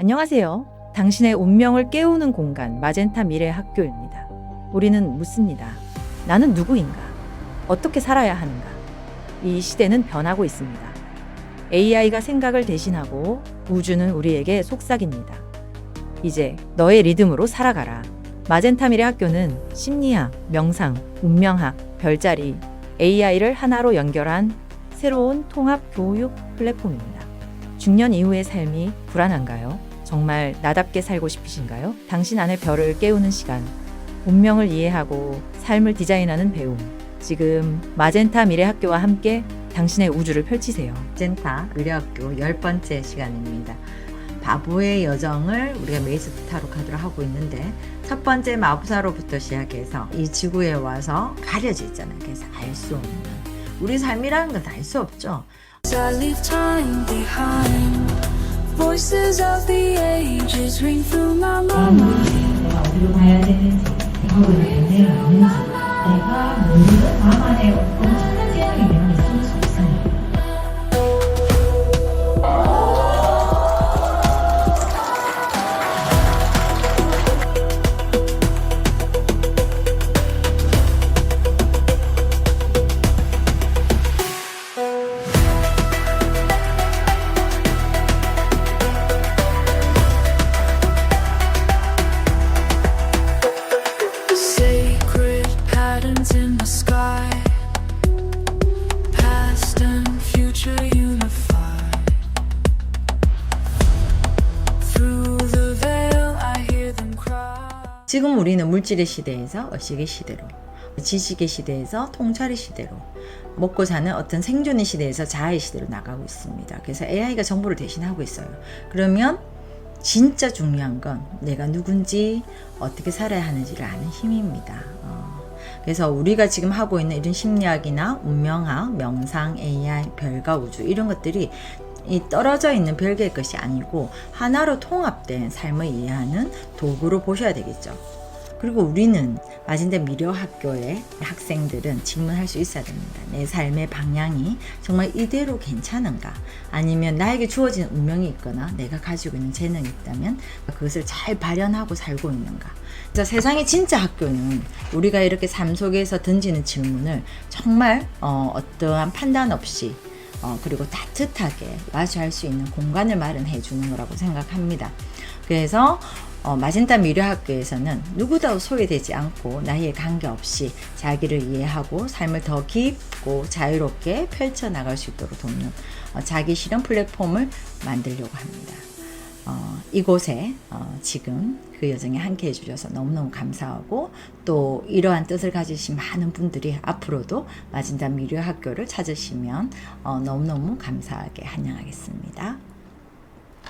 안녕하세요. 당신의 운명을 깨우는 공간 마젠타 미래 학교입니다. 우리는 묻습니다. 나는 누구인가? 어떻게 살아야 하는가? 이 시대는 변하고 있습니다. AI가 생각을 대신하고 우주는 우리에게 속삭입니다. 이제 너의 리듬으로 살아가라. 마젠타 미래 학교는 심리학, 명상, 운명학, 별자리, AI를 하나로 연결한 새로운 통합 교육 플랫폼입니다. 중년 이후의 삶이 불안한가요? 정말 나답게 살고 싶으신가요? 당신 안의 별을 깨우는 시간. 운명을 이해하고 삶을 디자인하는 배움. 지금 마젠타 미래학교와 함께 당신의 우주를 펼치세요. 젠타 의료학교 열 번째 시간입니다. 바보의 여정을 우리가 메이스트 타로 카드로 하고 있는데 첫 번째 마부사로부터 시작해서 이 지구에 와서 가려져 있잖아요. 그래서 알 수 없는 우리 삶이라는 건 알 수 없죠. Voices of the ages ring through my mind. 지금 우리는 물질의 시대에서 의식의 시대로, 지식의 시대에서 통찰의 시대로, 먹고 사는 어떤 생존의 시대에서 자아의 시대로 나가고 있습니다. 그래서 AI가 정보를 대신하고 있어요. 그러면 진짜 중요한 건 내가 누군지 어떻게 살아야 하는지를 아는 힘입니다. 어, 그래서 우리가 지금 하고 있는 이런 심리학이나 운명학, 명상, AI, 별과 우주 이런 것들이 이 떨어져 있는 별개의 것이 아니고 하나로 통합된 삶을 이해하는 도구로 보셔야 되겠죠. 그리고 우리는 마진대 미래학교의 학생들은 질문할 수 있어야 됩니다. 내 삶의 방향이 정말 이대로 괜찮은가? 아니면 나에게 주어진 운명이 있거나 내가 가지고 있는 재능이 있다면 그것을 잘 발현하고 살고 있는가? 그래서 세상의 진짜 학교는 우리가 이렇게 삶 속에서 던지는 질문을 정말 어, 어떠한 판단 없이 어, 그리고 따뜻하게 마주할 수 있는 공간을 마련해 주는 거라고 생각합니다. 그래서 어, 마젠타 미래학교에서는 누구도 소외되지 않고 나이에 관계없이 자기를 이해하고 삶을 더 깊고 자유롭게 펼쳐나갈 수 있도록 돕는 어, 자기 실현 플랫폼을 만들려고 합니다. 어, 이곳에 어, 지금 그 여정에 함께 해주셔서 너무너무 감사하고 또 이러한 뜻을 가지신 많은 분들이 앞으로도 마진다 미래학교를 찾으시면 어, 너무너무 감사하게 환영하겠습니다.